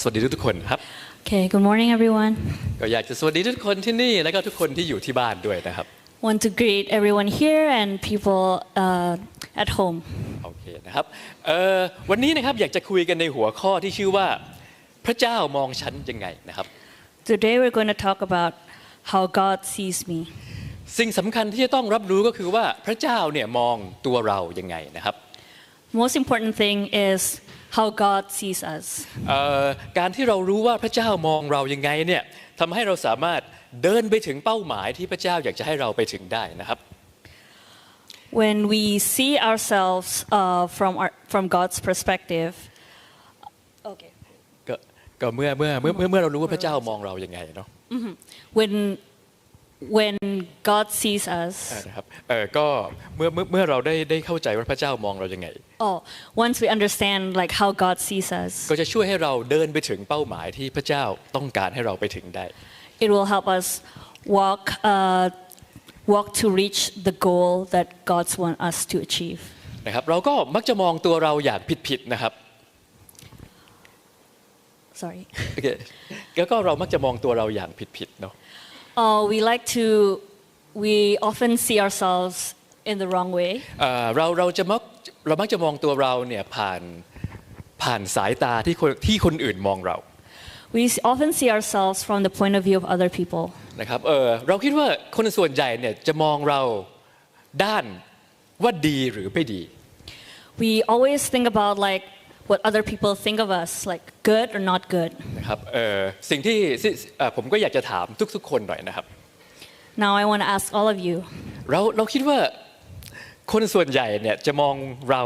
ก็สวัสดีทุกๆคนครับ Okay, good morning, everyone. ก็อยากจะสวัสดีทุกคนที่นี่แล้วก็ทุกคนที่อยู่ที่บ้านด้วยนะครับ Want to greet everyone here and people uh, at home. โอเคนะครับเอ่อวันนี้นะครับอยากจะคุยกันในหัวข้อที่ชื่อว่า พระเจ้ามองฉันยังไงนะครับ Today, we're going to talk about how God sees me. สิ่งสำคัญที่จะต้องรับรู้ก็คือว่าพระเจ้าเนี่ยมองตัวเรายังไงนะครับ Most important thing is how God sees us. เอ่อการที่เรารู้ว่าพระเจ้ามองเรายังไงเนี่ยทำให้เราสามารถเดินไปถึงเป้าหมายที่พระเจ้าอยากจะให้เราไปถึงได้นะครับ When we see ourselves uh, from, our, from God's perspective, okay. ก็ก็เมื่อเมื่อเมื่อเมื่อเมื่อเรารู้ว่าพระเจ้ามองเรายังไงเนาะ When, when God sees us, อ่านะครับเออก็เมื่อเมื่อเมื่อเราได้ได้เข้าใจว่าพระเจ้ามองเรายังไง oh, once we understand like how God sees us, ก็จะช่วยให้เราเดินไปถึงเป้าหมายที่พระเจ้าต้องการให้เราไปถึงได้ it will help us walk, uh, walk to reach the goal that God wants us to achieve. นะครับเราก็มักจะมองตัวเราอย่างผิดๆนะครับ Sorry. โอเคแล้วก็เรามักจะมองตัวเราอย่างผิดๆเนาะ Uh, we like to, we often see ourselves in the wrong way. เอ่อเราเราจะมักเรามักจะมองตัวเราเนี่ยผ่านผ่านสายตาที่คนที่คนอื่นมองเรา We s- often see ourselves from the point of view of other people. นะครับเออเราคิดว่าคนส่วนใหญ่เนี่ยจะมองเราด้านว่าดีหรือไม่ดี We always think about like what other people think of us, like good or not good. นะครับเออสิ่งที่ที่เอ่อผมก็อยากจะถามทุกๆ คนหน่อยนะครับ Now I want to ask all of you, เราเราคิดว่าคนส่วนใหญ่เนี่ยจะมองเรา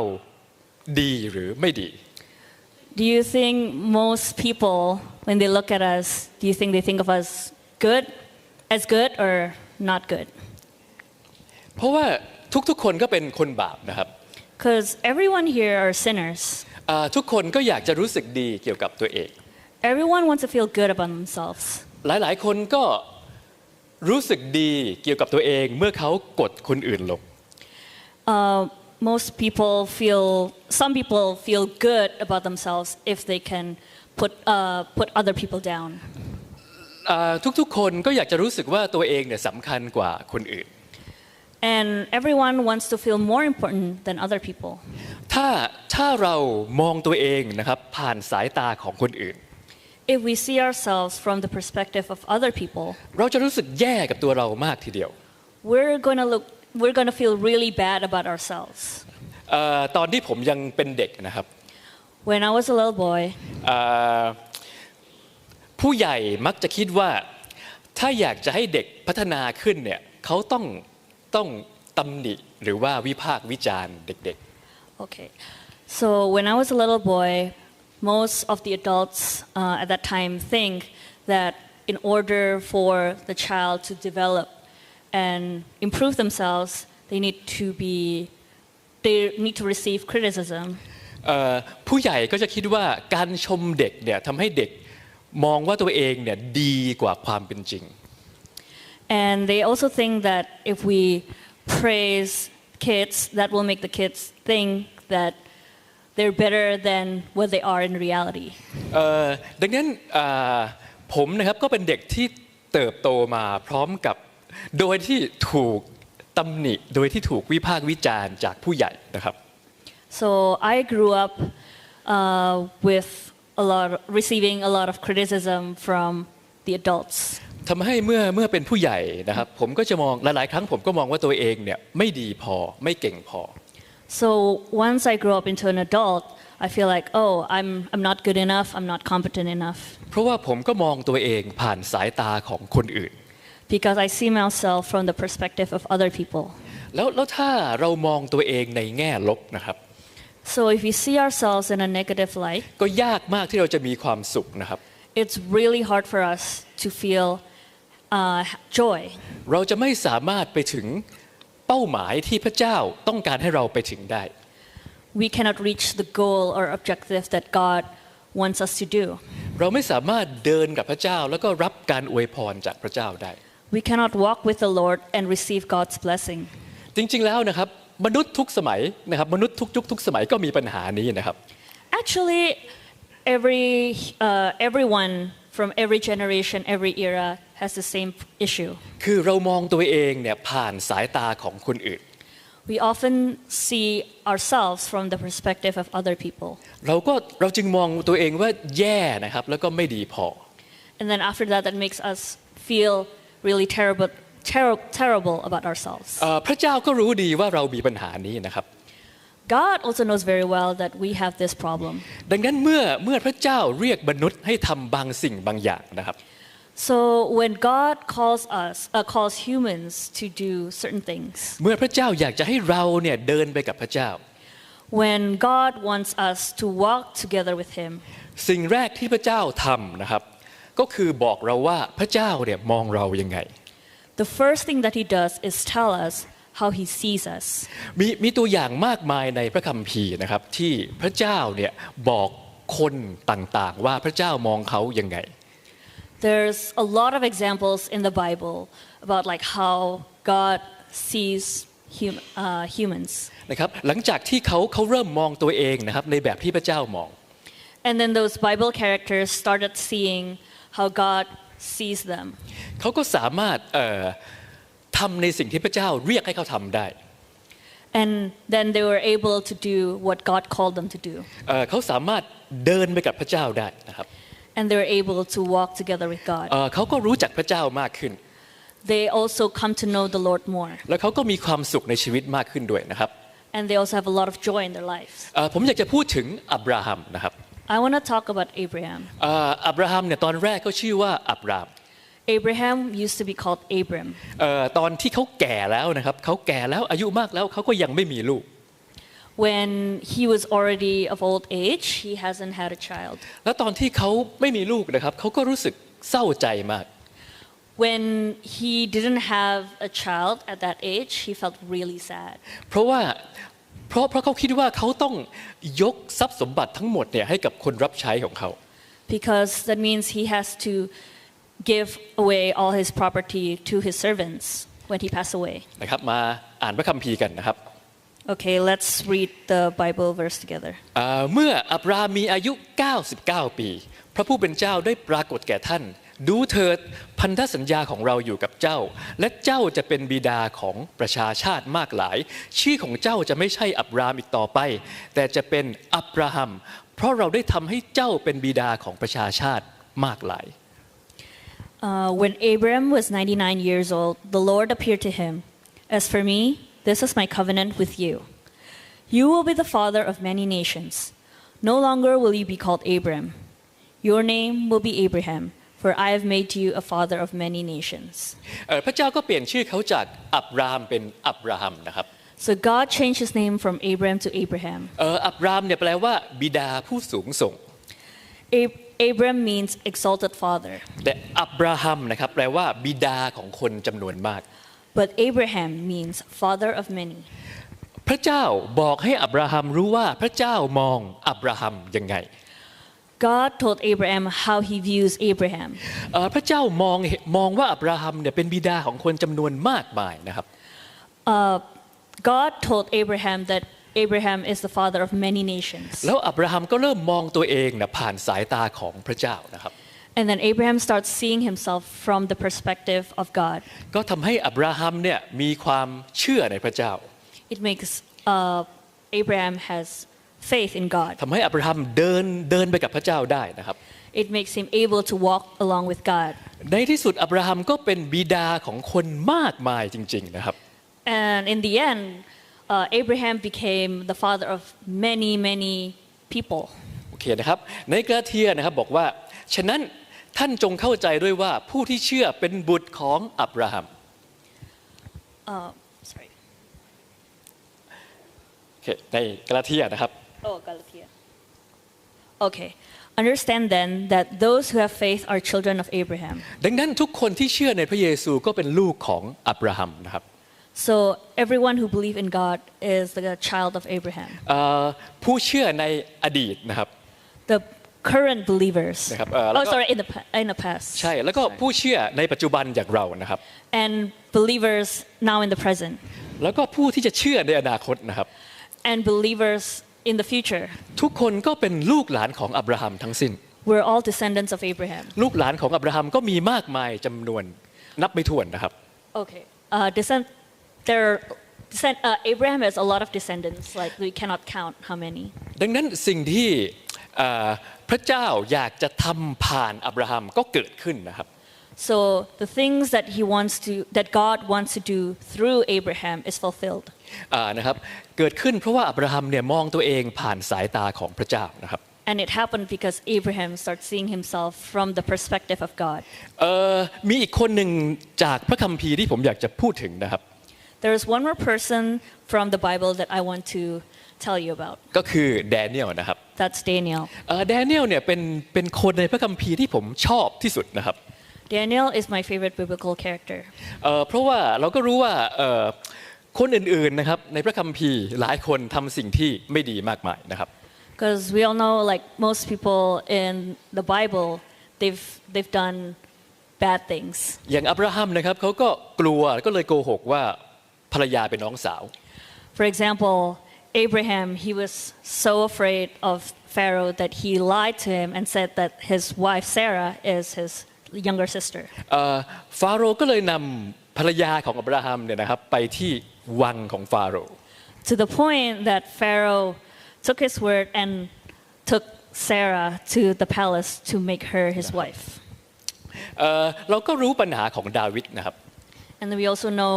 ดีหรือไม่ดี do you think most people, when they look at us, do you think they think of us good, as good or not good? เพราะว่าทุกๆ คนก็เป็นคนบาปนะครับ Because everyone here are sinners. อ่าทุกคนก็อยากจะรู้สึกดีเกี่ยวกับตัวเอง Everyone wants to feel good about themselves. หลายๆ คนก็รู้สึกดีเกี่ยวกับตัวเองเมื่อเขากดคนอื่นลง Uh, most people feel, some people feel good about themselves if they can put, uh, put other people down. อ่าทุกๆ คนก็อยากจะรู้สึกว่าตัวเองเนี่ยสำคัญกว่าคนอื่น And everyone wants to feel more important than other people. ถ้าถ้าเรามองตัวเองนะครับผ่านสายตาของคนอื่น If we see ourselves from the perspective of other people, เราจะรู้สึกแย่กับตัวเรามากทีเดียว we're going to look, we're going to feel really bad about ourselves. เอ่อตอนที่ผมยังเป็นเด็กนะครับ When I was a little boy, เอ่อผู้ใหญ่มักจะคิดว่า ถ้าอยากจะให้เด็กพัฒนาขึ้นเนี่ยเขาต้อง ต้องตำหนิหรือว่าวิพากษ์วิจารณ์เด็ก okay. So when I was a little boy, most of the adults uh, at that time think that in order for the child to develop and improve themselves, they need to be, they need to receive criticism. ๆเอ่อผู้ใหญ่ก็จะคิดว่าการชมเด็กเนี่ยทำให้เด็กมองว่าตัวเองเนี่ยดีกว่าความเป็นจริง And they also think that if we praise kids, that will make the kids think that they're better than what they are in reality. เอ่อดังนั้นอ่าผมนะครับก็เป็นเด็กที่เติบโตมาพร้อมกับโดยที่ถูกตำหนิโดยที่ถูกวิพากษ์วิจารณ์จากผู้ใหญ่นะครับ So I grew up uh, with a lot, receiving a lot of criticism from the adults. ทำให้เมื่อเมื่อเป็นผู้ใหญ่นะครับผมก็จะมองหลายๆครั้งผมก็มองว่าตัวเองเนี่ยไม่ดีพอไม่เก่งพอ So once I grew up into an adult, I feel like, oh, I'm, I'm not good enough, I'm not competent enough. เพราะว่าผมก็มองตัวเองผ่านสายตาของคนอื่น Because I see myself from the perspective of other people. แล้วแล้วถ้าเรามองตัวเองในแง่ลบนะครับ So if we see ourselves in a negative light, ก็ยากมากที่เราจะมีความสุขนะครับ it's really hard for us to feel uh, joy. เราจะไม่สามารถไปถึงเป้าหมายที่พระเจ้าต้องการให้เราไปถึงได้ We cannot reach the goal or objective that God wants us to do. เราไม่สามารถเดินกับพระเจ้าแล้วก็รับการอวยพรจากพระเจ้าได้ We cannot walk with the Lord and receive God's blessing. จริงๆแล้วนะครับมนุษย์ทุกสมัยนะครับมนุษย์ทุกยุคทุกสมัยก็มีปัญหานี้นะครับ Actually, every, uh, everyone from every generation, every era has the same issue. คือเรามองตัวเองเนี่ยผ่านสายตาของคนอื่น We often see ourselves from the perspective of other people. เราก็เราจึงมองตัวเองว่าแย่นะครับแล้วก็ไม่ดีพอ And then after that, that makes us feel really terrible, ter- terrible about ourselves. เอ่อพระเจ้าก็รู้ดีว่าเรามีปัญหานี้นะครับ God also knows very well that we have this problem. ดังนั้นเมื่อเมื่อพระเจ้าเรียกมนุษย์ให้ทำบางสิ่งบางอย่างนะครับ So when God calls us, uh, calls humans to do certain things, เมื่อพระเจ้าอยากจะให้เราเนี่ยเดินไปกับพระเจ้า when God wants us to walk together with Him, สิ่งแรกที่พระเจ้าทำนะครับ ก็คือบอกเราว่าพระเจ้าเนี่ยมองเรายังไง the first thing that He does is tell us how He sees us. มีมีตัวอย่างมากมายในพระคัมภีร์นะครับที่พระเจ้าเนี่ยบอกคนต่างๆ ว่าพระเจ้ามองเขายังไง There's a lot of examples in the Bible about like how God sees hum- uh, humans. นะครับหลังจากที่เขาเขาเริ่มมองตัวเองนะครับในแบบที่พระเจ้ามอง And then those Bible characters started seeing how God sees them. เขาก็สามารถเอ่อทำในสิ่งที่พระเจ้าเรียกให้เขาทำได้ And then they were able to do what God called them to do. เอ่อเขาสามารถเดินไปกับพระเจ้าได้นะครับ And they were able to walk together with God. เอ่อเขาก็รู้จักพระเจ้ามากขึ้น They also come to know the Lord more. แล้วเขาก็มีความสุขในชีวิตมากขึ้นด้วยนะครับ And they also have a lot of joy in their lives. เอ่อผมอยากจะพูดถึงอับราฮัมนะครับ I want to talk about Abraham. เอ่ออับราฮัมเนี่ยตอนแรกเขาชื่อว่าอับราม Abraham used to be called Abram. เอ่อตอนที่เขาแก่แล้วนะครับเขาแก่แล้วอายุมากแล้วเขาก็ยังไม่มีลูก When he was already of old age, he hasn't had a child. แล้วตอนที่เขาไม่มีลูกนะครับเขาก็รู้สึกเศร้าใจมาก When he didn't have a child at that age, he felt really sad เพราะว่าเพราะเพราะเขาคิดว่าเขาต้องยกทรัพย์สมบัติทั้งหมดเนี่ยให้กับคนรับใช้ของเขา because that means he has to give away all his property to his servants when he passed away. นะครับมาอ่านพระคัมภีร์กันนะครับ Okay, let's read the Bible verse together. เอ่อเมื่ออับราฮัมมีอายุ 99 ปี พระผู้เป็นเจ้าได้ปรากฏแก่ท่าน ดูเถิดพันธสัญญาของเราอยู่กับเจ้า และเจ้าจะเป็นบิดาของประชาชาติมากหลาย ชื่อของเจ้าจะไม่ใช่อับรามอีกต่อไป แต่จะเป็นอับราฮัม เพราะเราได้ทำให้เจ้าเป็นบิดาของประชาชาติมากหลาย Uh, when Abram was 99 years old, the Lord appeared to him. As for me, this is my covenant with you. You will be the father of many nations. No longer will you be called Abram. Your name will be Abraham, for I have made you a father of many nations. เอ่อพระเจ้าก็เปลี่ยนชื่อเขาจากอับรามเป็นอับราฮัมนะครับ So God changed his name from Abram to Abraham. เอ่ออับรามเนี่ยแปลว่าบิดาผู้สูงส่ง Ab- Abram means exalted father, แต่อับราฮัมนะครับแปลว่าบิดาของคนจำนวนมาก but Abraham means father of many. พระเจ้าบอกให้อับราฮัมรู้ว่าพระเจ้ามองอับราฮัมยังไง God told Abraham how he views Abraham. เอ่อพระเจ้ามองมองว่าอับราฮัมเนี่ยเป็นบิดาของคนจำนวนมากมายนะครับ Uh, God told Abraham that Abraham is the father of many nations. แล้วอับราฮัมก็เริ่มมองตัวเองนะผ่านสายตาของพระเจ้านะครับ And then Abraham starts seeing himself from the perspective of God. ก็ทำให้อับราฮัมเนี่ยมีความเชื่อในพระเจ้า It makes uh, Abraham has faith in God. ทำให้อับราฮัมเดินเดินไปกับพระเจ้าได้นะครับ It makes him able to walk along with God. ในที่สุดอับราฮัมก็เป็นบิดาของคนมากมายจริง ๆ นะครับ And in the end, uh, Abraham became the father of many, many people. โอเคนะครับ ในกระเทียนะครับบอกว่า ฉะนั้น ท่านจงเข้าใจด้วยว่าผู้ที่เชื่อเป็นบุตรของอับราฮัม Uh, sorry. โอเคในกระเทียนะครับ Oh, Galatia. Okay. Understand then that those who have faith are children of Abraham. ดังนั้นทุกคนที่เชื่อในพระเยซูก็เป็นลูกของอับราฮัมนะครับ So everyone who believes in God is the child of Abraham. เอ่อผู้เชื่อในอดีตนะครับ The current believers. นะครับเอ่อแล้ว Oh, ก็ sorry, in the pa- in the past. ใช่แล้วก็ผู้เชื่อในปัจจุบันอย่างเรานะครับ And believers now in the present. แล้วก็ผู้ที่จะเชื่อในอนาคตนะครับ And believers in the future. ทุกคนก็เป็นลูกหลานของอับราฮัมทั้งสิ้น We're all descendants of Abraham. ลูกหลานของอับราฮัมก็มีมากมายจำนวนนับไม่ถ้วนนะครับ Okay. Uh, descend, there, descend, uh, Abraham has a lot of descendants. Like we cannot count how many. ดังนั้นสิ่งที่เอ่อ พระเจ้าอยากจะทำผ่านอับราฮัมก็เกิดขึ้นนะครับ So the things that he wants to, that God wants to do through Abraham is fulfilled. อ่านะครับเกิดขึ้นเพราะว่าอับราฮัมเนี่ยมองตัวเองผ่านสายตาของพระเจ้านะครับ And it happened because Abraham starts seeing himself from the perspective of God. เอ่อมีอีกคนหนึ่งจากพระคัมภีร์ที่ผมอยากจะพูดถึงนะครับ There is one more person from the Bible that I want to tell you about. ก็คือแดเนียลนะครับ That's Daniel. แดเนียลเนี่ยเป็นเป็นคนในพระคัมภีร์ที่ผมชอบที่สุดนะครับ Daniel is my favorite biblical character เอ่อเพราะว่าเราก็รู้ว่าเอ่อคนอื่นๆนะครับในพระคัมภีร์หลายคนทำสิ่งที่ไม่ดีมากมายนะครับ because we all know like most people in the Bible they've they've done bad things. อย่างอับราฮัมนะครับเขาก็กลัวก็เลยโกหกว่าภรรยาเป็นน้องสาว For example, Abraham he was so afraid of Pharaoh that he lied to him and said that his wife Sarah is his younger sister. เอ่อฟาโรห์ก็เลยนำภรรยาของอับราฮัมเนี่ยนะครับไปที่วังของฟาโรห์ To the point that Pharaoh took his word and took Sarah to the palace to make her his wife. เอ่อเราก็รู้ปัญหาของดาวิดนะครับ And then we also know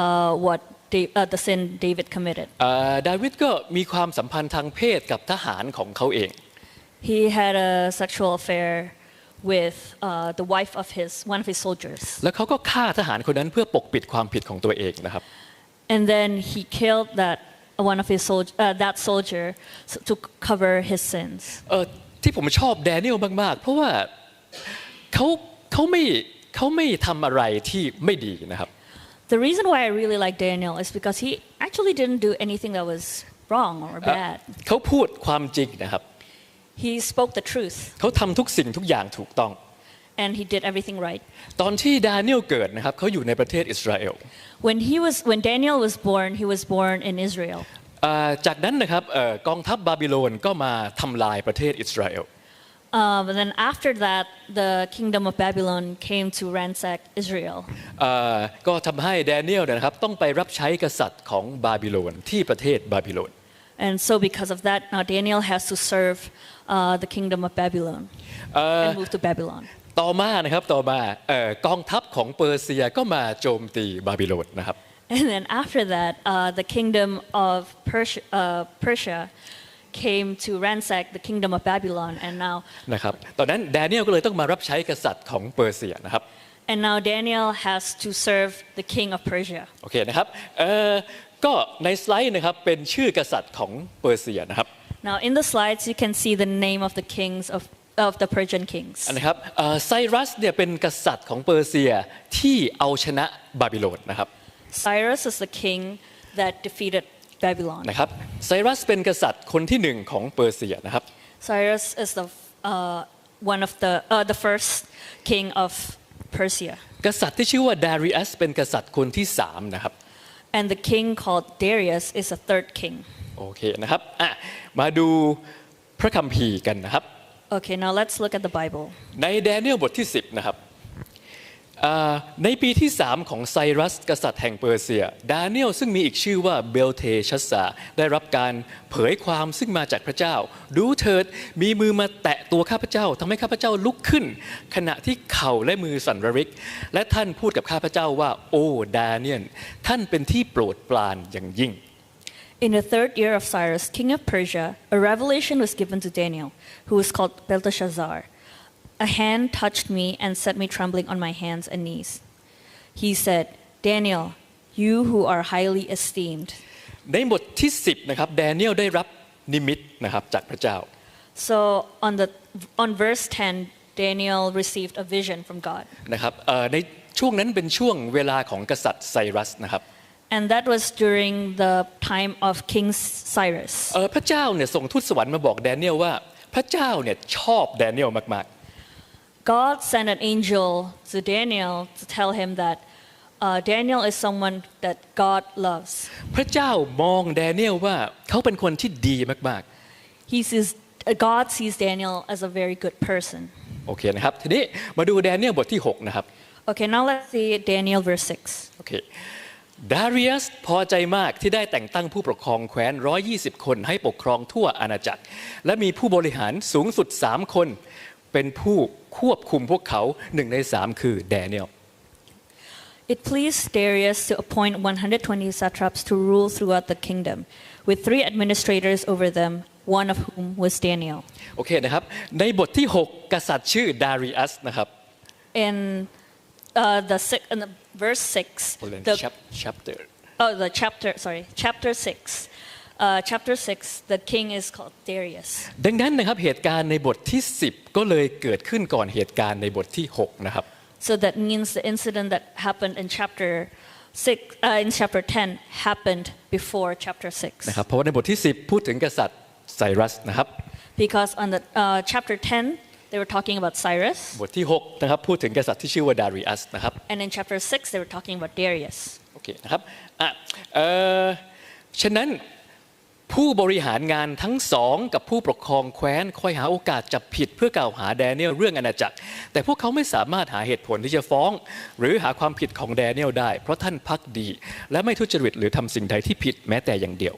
uh, what Da- uh, the sin David committed. เอ่อดาวิดก็มีความสัมพันธ์ทางเพศกับทหารของเขาเอง He had a sexual affair with uh, the wife of his one of his soldiers, แล้วเขาก็ฆ่าทหารคนนั้นเพื่อปกปิดความผิดของตัวเองนะครับ and then he killed that one of his sol- uh, that soldier s- to cover his sins. เออที่ผมชอบแดเนียลมาก ๆ เพราะว่าเขาเขาไม่เขาไม่ทำอะไรที่ไม่ดีนะครับ The reason why I really like Daniel is because he actually didn't do anything that was wrong or เอ่อ bad. เขาพูดความจริงนะครับ He spoke the truth เขาทำทุกสิ่งทุกอย่างถูกต้อง and he did everything right. ตอนที่ดาเนียลเกิดนะครับเขาอยู่ในประเทศอิสราเอล When he was when Daniel was born, he was born in Israel. อ่าจากนั้นนะครับเอ่อกองทัพบาบิโลนก็มาทำลายประเทศอิสราเอล Uh, but then after that, the kingdom of Babylon came to ransack Israel. อ่าก็ทำให้แดเนียลเนี่ยนะครับต้องไปรับใช้กษัตริย์ของบาบิโลนที่ประเทศบาบิโลน And so, because of that, now Daniel has to serve uh, the kingdom of Babylon and move to Babylon. ต่อมานะครับต่อมาเอ่อกองทัพของเปอร์เซียก็มาโจมตีบาบิโลนนะครับ And then after that, uh, the kingdom of Persia, uh, Persia came to ransack the kingdom of Babylon, and now นะครับตอนนั้นแดเนียลก็เลยต้องมารับใช้กษัตริย์ของเปอร์เซียนะครับ and now Daniel has to serve the king of Persia. โอเคนะครับเอ่อก็ในสไลด์นะครับเป็นชื่อกษัตริย์ของเปอร์เซียนะครับ Now, in the slides, you can see the name of the kings of, of the Persian kings. นะครับไซรัสเนี่ยเป็นกษัตริย์ของเปอร์เซียที่เอาชนะบาบิโลนนะครับ Cyrus is the king that defeated Babylon. นะครับไซรัสเป็นกษัตริย์คนที่หนึ่งของเปอร์เซียนะครับ Cyrus is the uh, one of the uh, the first king of Persia, กษัตริย์ที่ชื่อว่าดาริอัสเป็นกษัตริย์คนที่สามนะครับ and the king called Darius is the third king. โอเคนะครับอะมาดูพระคัมภีร์กันนะครับ Okay, now let's look at the Bible. ในแดเนียลบทที่ 10 นะครับอ่า ในปีที่ 3 ของไซรัส กษัตริย์แห่งเปอร์เซีย ดาเนียลซึ่งมีอีกชื่อว่าเบลเทชัสซาได้รับการเผยความซึ่งมาจากพระเจ้า ดูเถิดมีมือมาแตะตัวข้าพเจ้าทำให้ข้าพเจ้าลุกขึ้น ขณะที่เข่าและมือสั่นระริก และท่านพูดกับข้าพเจ้าว่า โอ้ดาเนียลท่านเป็นที่โปรดปรานอย่างยิ่ง In the third year of Cyrus, king of Persia, a revelation was given to Daniel, who was called Belteshazzar. A hand touched me and set me trembling on my hands and knees. He said, Daniel, you who are highly esteemed. ในบทที่ 10 นะครับแดเนียลได้รับนิมิตนะครับจากพระเจ้า So on the on verse 10, Daniel received a vision from God. นะครับเอ่อในช่วงนั้นเป็นช่วงเวลาของกษัตริย์ไซรัสนะครับ And that was during the time of King Cyrus. เอ่อพระเจ้าเนี่ยส่งทูตสวรรค์มาบอกแดเนียลว่า พระเจ้าเนี่ยชอบแดเนียลมาก God sent an angel to Daniel to tell him that uh, Daniel is someone that God loves. พระเจ้ามองแดเนียลว่าเขาเป็นคนที่ดีมาก He sees, uh, God sees Daniel as a very good person. ๆโอเคนะครับทีนี้มาดูแดเนียลบทที่6นะครับ Okay, now let's see Daniel verse 6. โอเคดาริอัสพอใจมากที่ได้แต่งตั้งผู้ปกครองแคว้น 120 คนให้ปกครองทั่วอาณาจักร และมีผู้บริหารสูงสุด 3 คน เป็นผู้ควบคุมพวกเขาหนึ่งในสามคือแดเนียล It pleased Darius to appoint 120 satraps to rule throughout the kingdom, with three administrators over them, one of whom was Daniel. โอเคนะครับในบทที่ 6 กษัตริย์ชื่อดาริอัสนะครับ In, uh, the, six, in the verse 6, the, chapter oh, the chapter, sorry, chapter 6. Uh, chapter 6, the king is called Darius. ดังนั้นนะครับเหตุการณ์ในบทที่ 10 ก็เลยเกิดขึ้นก่อนเหตุการณ์ในบทที่ 6 นะครับ So that means the incident that happened in chapter 6, uh, in chapter 10 happened before chapter 6. นะครับ เพราะว่าในบทที่ 10 พูดถึงกษัตริย์ไซรัสนะครับ Because on the uh, chapter 10, they were talking about Cyrus. บทที่ 6 นะครับ พูดถึงกษัตริย์ที่ชื่อว่าดาริอัสนะครับ And in chapter 6, they were talking about Darius. โอเคนะครับอ่ะเอ่อฉะนั้น ผู้บริหารงานทั้งสองกับผู้ปกครองแคว้นคอยหาโอกาสจับผิดเพื่อกล่าวหาแดเนียลเรื่องอาณาจักร แต่พวกเขาไม่สามารถหาเหตุผลที่จะฟ้อง หรือหาความผิดของแดเนียลได้ เพราะท่านพักดี และไม่ทุจริตหรือทำสิ่งใดที่ผิดแม้แต่อย่างเดียว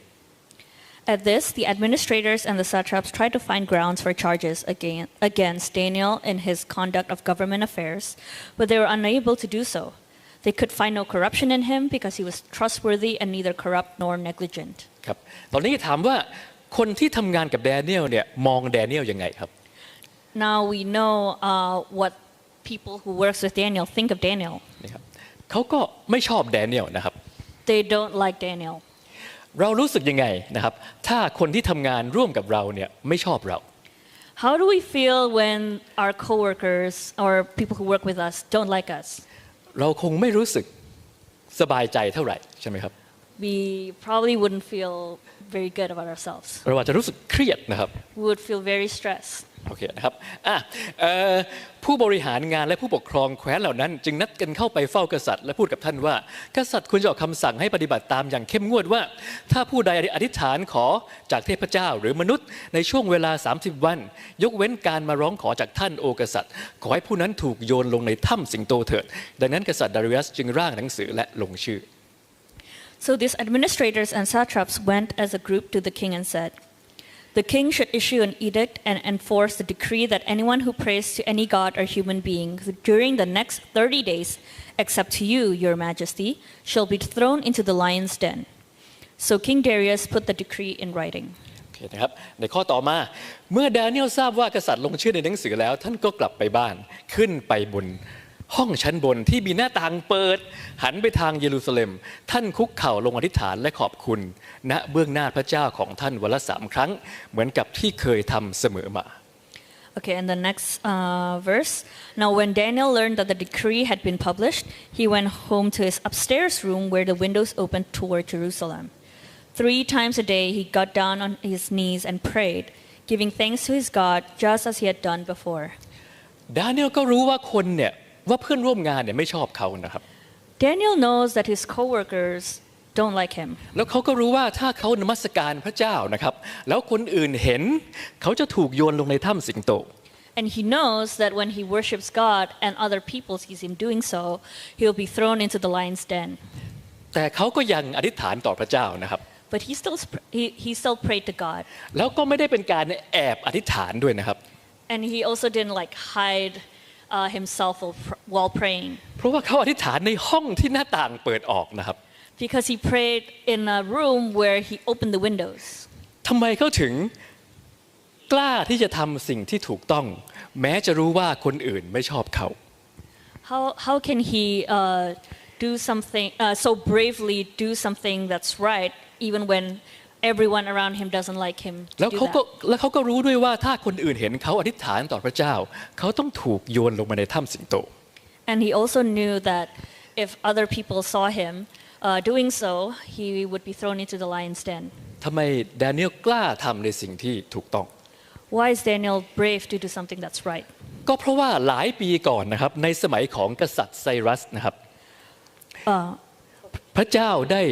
At this, the administrators and the satraps tried to find grounds for charges again, against Daniel in his conduct of government affairs, but they were unable to do so. They could find no corruption in him because he was trustworthy and neither corrupt nor negligent. ครับตอนนี้ถามว่าคนที่ทำงานกับแดเนียลเนี่ยมองแดเนียลยังไงครับ Now we know uh, what people who works with Daniel think of Daniel. นะครับเขาก็ไม่ชอบแดเนียลนะครับ They don't like Daniel. เรารู้สึกยังไงนะครับ ถ้าคนที่ทำงานร่วมกับเราเนี่ยไม่ชอบเรา How do we feel when our coworkers or people who work with us don't like us? เราคงไม่รู้สึกสบายใจเท่าไหร่ใช่ไหมครับ We probably wouldn't feel very good about ourselves. เราอาจจะรู้สึกเครียดนะครับ We would feel very stressed. โอเคนะครับอะเอ่อผู้บริหารงานและผู้ปกครองแคว้นเหล่านั้น จึงนัดกันเข้าไปเฝ้ากษัตริย์และพูดกับท่านว่า กษัตริย์ควรจะออกคำสั่งให้ปฏิบัติตามอย่างเข้มงวดว่า ถ้าผู้ใดอธิษฐานขอจากเทพเจ้าหรือมนุษย์ในช่วงเวลา 30 วัน ยกเว้นการมาร้องขอจากท่านโอกษัตริย์ ขอให้ผู้นั้นถูกโยนลงในถ้ำสิงโตเถิด ดังนั้นกษัตริย์ดาริอัสจึงร่างหนังสือและลงชื่อ So these administrators and satraps went as a group to the king and said, The king should issue an edict and enforce the decree that anyone who prays to any god or human being during the next 30 days, except to you, your majesty, shall be thrown into the lion's den. So King Darius put the decree in writing. โอเคนะครับในข้อต่อมา เมื่อดาเนียลทราบว่ากษัตริย์ลงชื่อในหนังสือแล้ว ท่านก็กลับไปบ้านขึ้นไปบน ห้องชั้นบนที่มีหน้าต่างเปิด หันไปทางเยรูซาเล็ม ท่านคุกเข่าลงอธิษฐานและขอบคุณณเบื้องหน้าพระเจ้าของท่านวันละสามครั้ง เหมือนกับที่เคยทำเสมอมา Okay, and the next uh, verse. Now, when Daniel learned that the decree had been published, he went home to his upstairs room where the windows opened toward Jerusalem. Three times a day, he got down on his knees and prayed, giving thanks to his God, just as he had done before. ดาเนียลก็รู้ว่าคนเนี่ย ว่าเพื่อนร่วมงานเนี่ยไม่ชอบเขานะครับ Daniel knows that his coworkers don't like him. แล้วเขาก็รู้ว่าถ้าเขานมัสการพระเจ้านะครับ แล้วคนอื่นเห็น เขาจะถูกโยนลงในถ้ำสิงโต And he knows that when he worships God and other people sees him doing so, he'll be thrown into the lion's den. แต่เขาก็ยังอธิษฐานต่อพระเจ้านะครับ But he still, he, he still prayed to God. แล้วก็ไม่ได้เป็นการแอบอธิษฐานด้วยนะครับ And he also didn't like hide uh, himself while pr- while praying เพราะว่าเขาอธิษฐานในห้องที่หน้าต่างเปิดออกนะครับ because he prayed in a room where he opened the windows. ทำไมเขาถึงกล้าที่จะทำสิ่งที่ถูกต้อง แม้จะรู้ว่าคนอื่นไม่ชอบเขา How, how can he uh, do something, uh, so bravely do something that's right, even when everyone around him doesn't like him แล้ to ว do เขาก็ that? แล้วเขาก็รู้ด้วยว่าถ้าคนอื่นเห็นเขาอธิษฐานต่อพระเจ้า เขาต้องถูกโยนลงมาในถ้ำสิงโต And he also knew that if other people saw him uh, doing so, he would be thrown into the lion's den. ทำไมแดเนียลกล้าทำในสิ่งที่ถูกต้อง Why is Daniel brave to do something that's right? ก็เพราะว่าหลายปีก่อนนะครับในสมัยของกษัตริย์ไซรัสนะครับ uh, พระเจ้าได้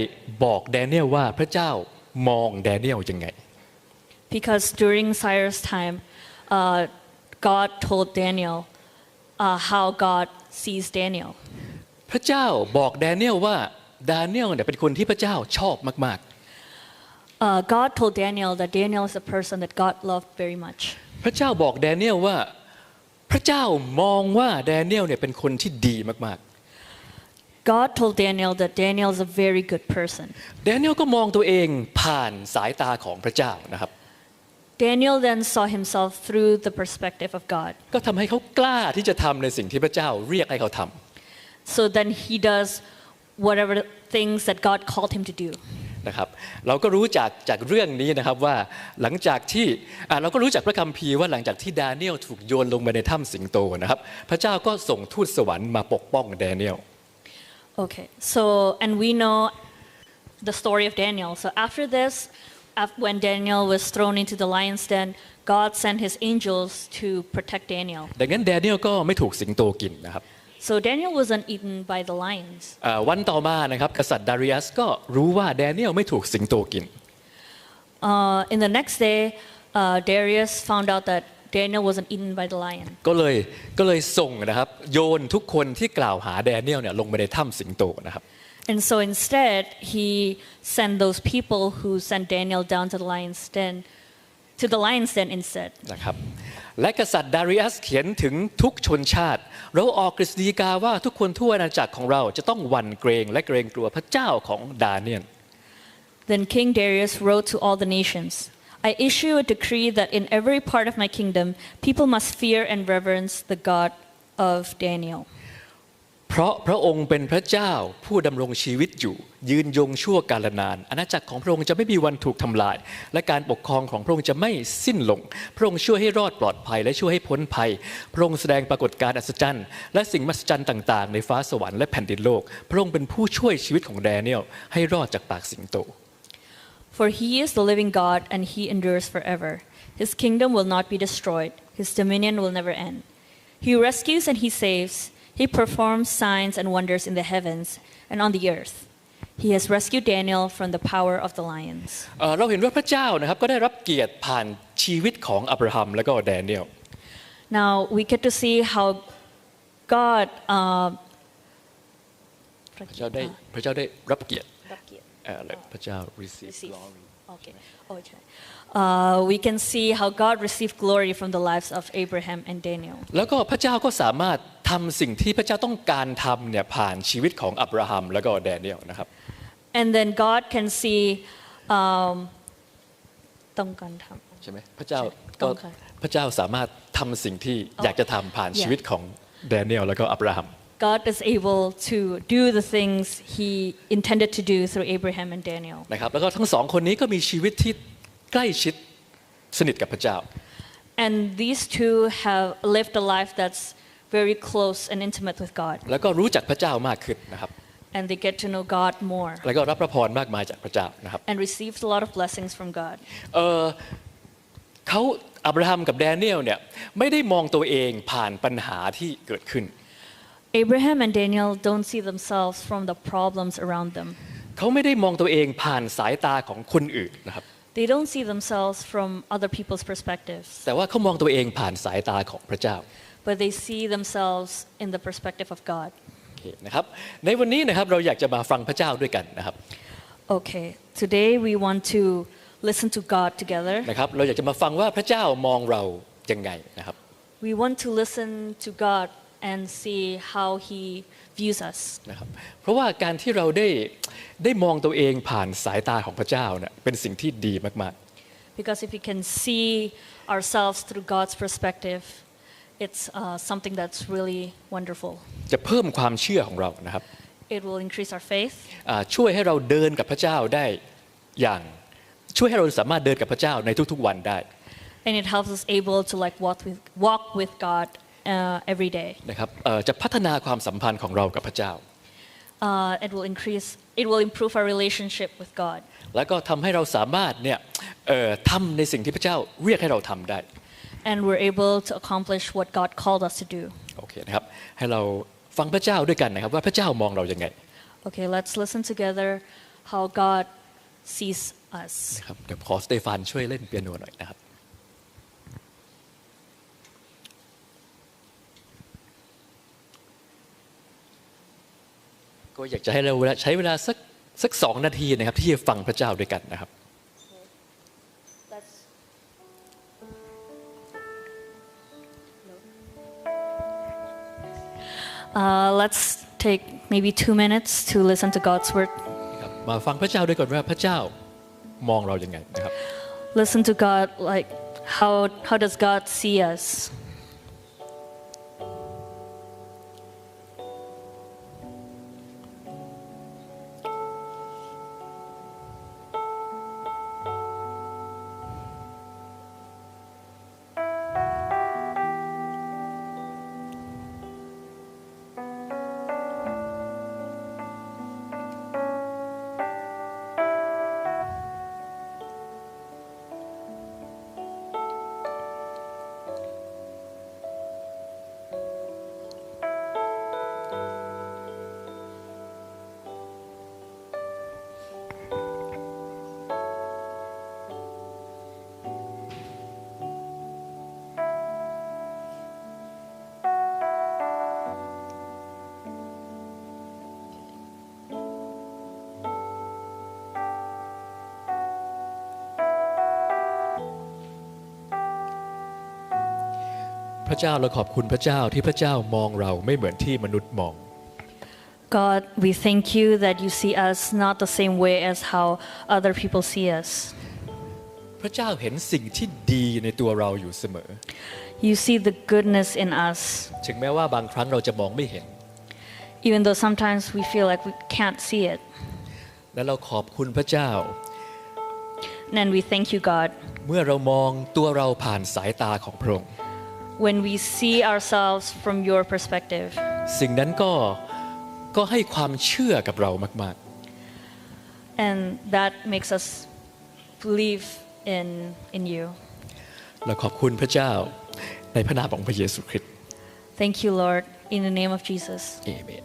บอกแดเนียลว่าพระเจ้ามองแดเนียลยังไง because during Cyrus' time, uh, God told Daniel uh, how God sees Daniel. พระเจ้าบอกแดเนียลว่าดาเนียลเนี่ยเป็นคนที่พระเจ้าชอบมาก Uh, God told Daniel that Daniel is a person that God loved very much. ๆพระเจ้าบอกแดเนียลว่า พระเจ้ามองว่าแดเนียลเนี่ยเป็นคนที่ดีมาก God told Daniel that Daniel is a very good person. ๆแดเนียลก็มองตัวเองผ่านสายตาของพระเจ้านะครับ Daniel then saw himself through the perspective of God. ก็ทำให้เขากล้าที่จะทำในสิ่งที่พระเจ้าเรียกให้เขาทำ So then he does whatever things that God called him to do. นะครับเราก็รู้จากจากเรื่องนี้นะครับว่าหลังจากที่อ่ะเราก็รู้จากพระคัมภีร์ว่าหลังจากที่ดาเนียลถูกโยนลงไปในถ้ำสิงโตนะครับพระเจ้าก็ส่งทูตสวรรค์มาปกป้องแดเนียล Okay, so, and we know the story of Daniel. So after this, af- when Daniel was thrown into the lion's den, God sent his angels to protect Daniel. ดังนั้นแดเนียลก็ไม่ถูกสิงโตกินนะครับ So Daniel wasn't eaten by the lions. อ่าวันต่อมานะครับกษัตริย์ดาริอัสก็รู้ว่าแดเนียลไม่ถูกสิงโตกิน Uh, in the next day, uh, Darius found out that Daniel wasn't eaten by the lion. ก็เลยก็เลยส่งนะครับโยนทุกคนที่กล่าวหาแดเนียลเนี่ยลงไปในถ้ำสิงโตนะครับ And so instead, he sent those people who sent Daniel down to the lion's den, to the lion's den instead. นะครับและกษัตริย์ดาริอัสเขียนถึงทุกชนชาติ เราออกกฤษฎีกาว่าทุกคนทั่วอาณาจักรของเราจะต้องหวั่นเกรงและเกรงกลัวพระเจ้าของดาเนียล Then King Darius wrote to all the nations I issue a decree that in every part of my kingdom, people must fear and reverence the God of Daniel. เพราะพระองค์เป็นพระเจ้าผู้ดำรงชีวิตอยู่ ยืนยงชั่วกาลนาน อาณาจักรของพระองค์จะไม่มีวันถูกทำลาย และการปกครองของพระองค์จะไม่สิ้นลง พระองค์ช่วยให้รอดปลอดภัย และช่วยให้พ้นภัย พระองค์แสดงปรากฏการณ์อัศจรรย์ และสิ่งมหัศจรรย์ต่างๆ ในฟ้าสวรรค์และแผ่นดินโลก พระองค์เป็นผู้ช่วยชีวิตของแดเนียลให้รอดจากปากสิงโต For he is the living God and he endures forever. His kingdom will not be destroyed, his dominion will never end. He rescues and he saves. He performs signs and wonders in the heavens and on the earth. He has rescued Daniel from the power of the lions. เอ่อเราเห็นว่าพระเจ้านะครับก็ได้รับเกียรติผ่านชีวิตของอับราฮัมและก็แดเนียล Now we get to see how God. Uh, พระเจ้าได้พระเจ้าได้รับเกียรติเอ่อและพระเจ้า receive receive. glory Okay. Oh, okay. Uh, we can see how God received glory from the lives of Abraham and Daniel. แล้วก็พระเจ้าก็สามารถทำสิ่งที่พระเจ้าต้องการทำเนี่ยผ่านชีวิตของอับราฮัมแล้วก็แดเนียลนะครับ And then God can see. Um, ต้องการทำใช่ไหมพระเจ้าต้ก็องค่ะพระเจ้าสามารถทำสิ่งที่อ๋ออยากจะทำผ่าน Yeah. ชีวิตของแดเนียลแล้วก็อับราฮัม God is able to do the things He intended to do through Abraham and Daniel. นะครับแล้วก็ทั้งสองคนนี้ก็มีชีวิตที่ ใกล้ชิดสนิทกับพระเจ้า And these two have lived a life that's very close and intimate with God. แล้วก็รู้จักพระเจ้ามากขึ้นนะครับ And they get to know God more แล้วก็รับพระพรมากมายจากพระเจ้านะครับ and received a lot of blessings from God. เออเขาอับราฮัมกับแดเนียลเนี่ยไม่ได้มองตัวเองผ่านปัญหาที่เกิดขึ้น Abraham and Daniel don't see themselves from the problems around them. เขาไม่ได้มองตัวเองผ่านสายตาของคนอื่นนะครับ They don't see themselves from other people's perspectives, แต่ว่าเขามองตัวเองผ่านสายตาของพระเจ้า but they see themselves in the perspective of God. โอเคนะครับ ในวันนี้นะครับเราอยากจะมาฟังพระเจ้าด้วยกันนะครับ Okay, today we want to listen to God together. นะครับ เราอยากจะมาฟังว่าพระเจ้ามองเรายังไงนะครับ We want to listen to God and see how He views us. นะครับ เพราะว่าการที่เราได้ได้มองตัวเองผ่านสายตาของพระเจ้าเนี่ยเป็นสิ่งที่ดีมาก Because if we can see ourselves through God's perspective, it's uh, something that's really wonderful. ๆ จะเพิ่มความเชื่อของเรานะครับ It will increase our faith. อ่าช่วยให้เราเดินกับพระเจ้าได้อย่างช่วยให้เราสามารถเดินกับพระเจ้าในทุกๆวันได้ and it helps us able to like walk with walk with God uh, every day. นะครับเอ่อจะพัฒนาความสัมพันธ์ของเรากับพระเจ้า Uh, it will increase. It will improve our relationship with God, แล้วก็ทำให้เราสามารถเนี่ยเอ่อทำในสิ่งที่พระเจ้าเรียกให้เราทำได้ and we're able to accomplish what God called us to do. โอเคนะครับให้เราฟังพระเจ้าด้วยกันนะครับว่าพระเจ้ามองเรายังไง Okay, let's listen together how God sees us. นะครับเดี๋ยวขอสเตฟานช่วยเล่นเปียโนหน่อยนะครับ ก็อยากจะให้เราใช้เวลาสักสักสองนาทีนะครับ ที่จะฟังพระเจ้าด้วยกันนะครับ Uh, let's take maybe two minutes to listen to God's word. นะครับมาฟังพระเจ้าด้วยก่อนว่าพระเจ้ามองเราอย่างไงนะครับ Listen to God like how how does God see us? พระเจ้าเราขอบคุณพระเจ้าที่พระเจ้ามองเราไม่เหมือนที่มนุษย์มอง God, we thank you that you see us not the same way as how other people see us. พระเจ้าเห็นสิ่งที่ดีในตัวเราอยู่เสมอ You see the goodness in us, ถึงแม้ว่าบางครั้งเราจะมองไม่เห็น even though sometimes we feel like we can't see it. และเราขอบคุณพระเจ้า And we thank you, God, เมื่อเรามองตัวเราผ่านสายตาของพระองค์ when we see ourselves from your perspective. สิ่งนั้นก็ก็ให้ความเชื่อกับเรามาก And that makes us believe in, in you. ๆ เราขอบคุณพระเจ้าในพระนามของพระเยซูคริสต์ Thank you, Lord, in the name of Jesus. เอเมน